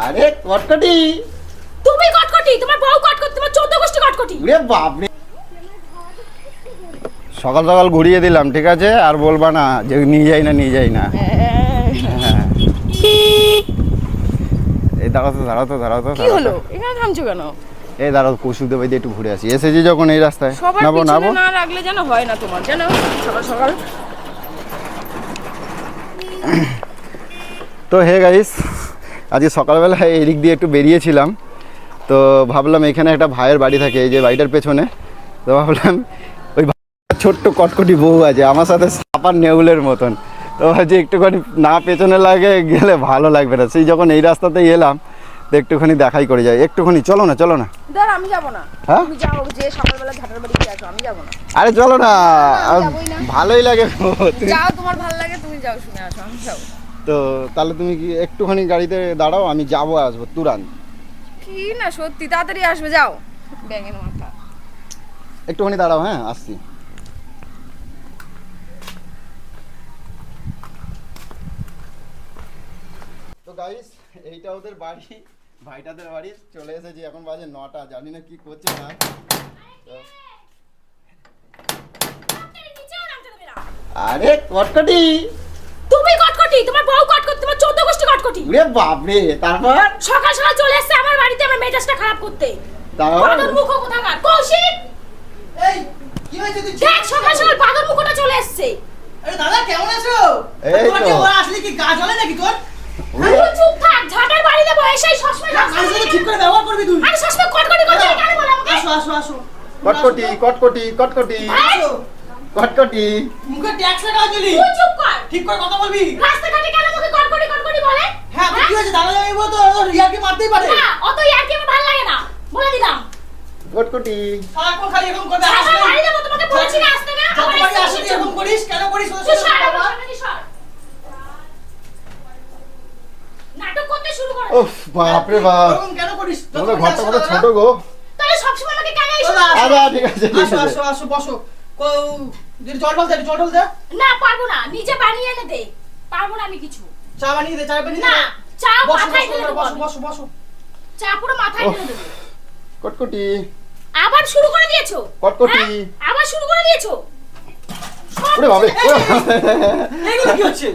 আরে কটকটি। তুমি কটকটি তোমার বউ কটকটি তোমার চোদ্দ গোষ্ঠী কটকটি। উরে বাপরে। সকাল সকাল ঘুরিয়ে দিলাম ঠিক আছে? আর বলবা না যে নিয়ে যাই না নিয়ে যাই না। এই দাঁড়াও তো দাঁড়াও তো দাঁড়াও তো কি হলো? এখানে থামছো কেন? এই দাঁড়াও কৌশিকদের বাড়িতে একটু ঘুরে আসি। এসেছি যখন এই রাস্তায়। নাবো নাবো না রাখলে যেন হয় না তোমার জানো? সকাল সকাল। তো হে গাইস আজকে সকালবেলা এই দিক দিয়ে একটু বেরিয়েছিলাম তো ভাবলাম এখানে একটা ভাইয়ের বাড়ি থাকে এই যে বাড়িটার পেছনে তো ভাবলাম ওই ছোট্ট কটকটি বউ আছে আমার সাথে সাপার নেউলের মতন। তো ভাবছি একটুখানি না পেছনে লাগে গেলে ভালো লাগবে না। সেই যখন এই রাস্তাতেই এলাম তো একটুখানি দেখাই করে যায় একটুখানি চলো না চলো না। আমি যাব না। হ্যাঁ? যে সকালবেলা ঝাটার বাড়ি গিয়ে আমি যাব না। আরে চলো না। ভালোই লাগে তুমি- যাও তোমার ভালো লাগে তুমি যাও শুনে আসো আমি যাব। তো তাহলে তুমি কি একটুখানি গাড়িতে দাঁড়াও আমি যাব আসব তুরান কি না সত্যি তাড়াতাড়ি আসবে যাও। ব্যাঙের মাথা। একটুখানি দাঁড়াও হ্যাঁ আসছি। তো গাইস এইটা ওদের বাড়ি ভাইটাদের বাড়ি চলে এসেছি এখন বাজে নটা জানি না কি করছে না। আরে কটকটি তুমি কটকটি তোমার বউ কটকটি তোমার চোদ্দ গোষ্ঠী কটকটি। উরে বাপরে তারপর? সকাল সকাল চলে এসেছে আমার বাড়িতে আমার মেজাজটা খারাপ করতে। তারপর? বাদর মুখ কোথাকার? কৌশিক! এই কি হয়েছে তুই? দেখ সকাল সকাল বাদর মুখটা চলে এসেছে। আরে দাদা কেমন আছো? এই তো। কি ওরা আসলে কি গা জ্বলে নাকি তোর? উরে, চুপ থাক ঝাটার বাড়িতে বসেই সবসময় মানুষের সাথে ঠিক করে ব্যবহার করবি তুই। আরে সবসময় কটকটি করছিস কেন বল আমাকে? আসো আসো আসো। কটকটি কটকটি কটকটি। আসো। কটকটি। মুখে ট্যাক্স লাগা চলি তুই চুপ কর। ঠিক করে কথা বলবি? রাস্তাঘাটে কেন তোকে কটকটি কটকটি বলে হ্যাঁ তো কি হয়েছে দাদা যাবি রিয়াকে মারতেই পারে। না অত ইয়ার্কি আমার ভালো লাগে না। বলে দিলাম। কটকটি সারাক্ষণ খালি এরকম করবে আসলে বাড়িতে তোমাকে বলেছি না আসতে না? আবার যতবারই এসে আসি এরকম করিস? কেন করিস তুই সর? আমার সর। নাটক করতে শুরু করে। ওফ বাপরে বাপ। এরকম কেন করিস? যতবারই ঘরটা কত ছোট গো? তাহলে সবসময় আমাকে কেন সময়- আচ্ছা ঠিক আছে আসো আসো আসো বসো। কো- যদি জল টল দে জল টল দে। না পারব না। নিজে বানিয়ে এনে দে। পারব না আমি কিছু। চা বানিয়ে দে চা বানিয়ে দে। না চা বসো মাথায় বসো ঢেলে দেবো বসো বসো বসো। চা পুরো মাথায় ঢেলে দেবো। কটকটি। আবার শুরু করে দিয়েছ? কটকটি। হ্যাঁ? আবার শুরু করে দিয়েছ? ওরে বাবা কিছু এগুলো কি হচ্ছে?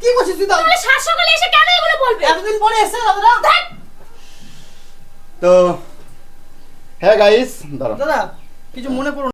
কি করছিস তুই দাদা তাহলে সাত সকালে এসে কেন এগুলো বলবে? এতদিন পরে এসছে দাদা তো হ্যাঁ গাইস দাঁড়াও। দাদা কিছু মনে করো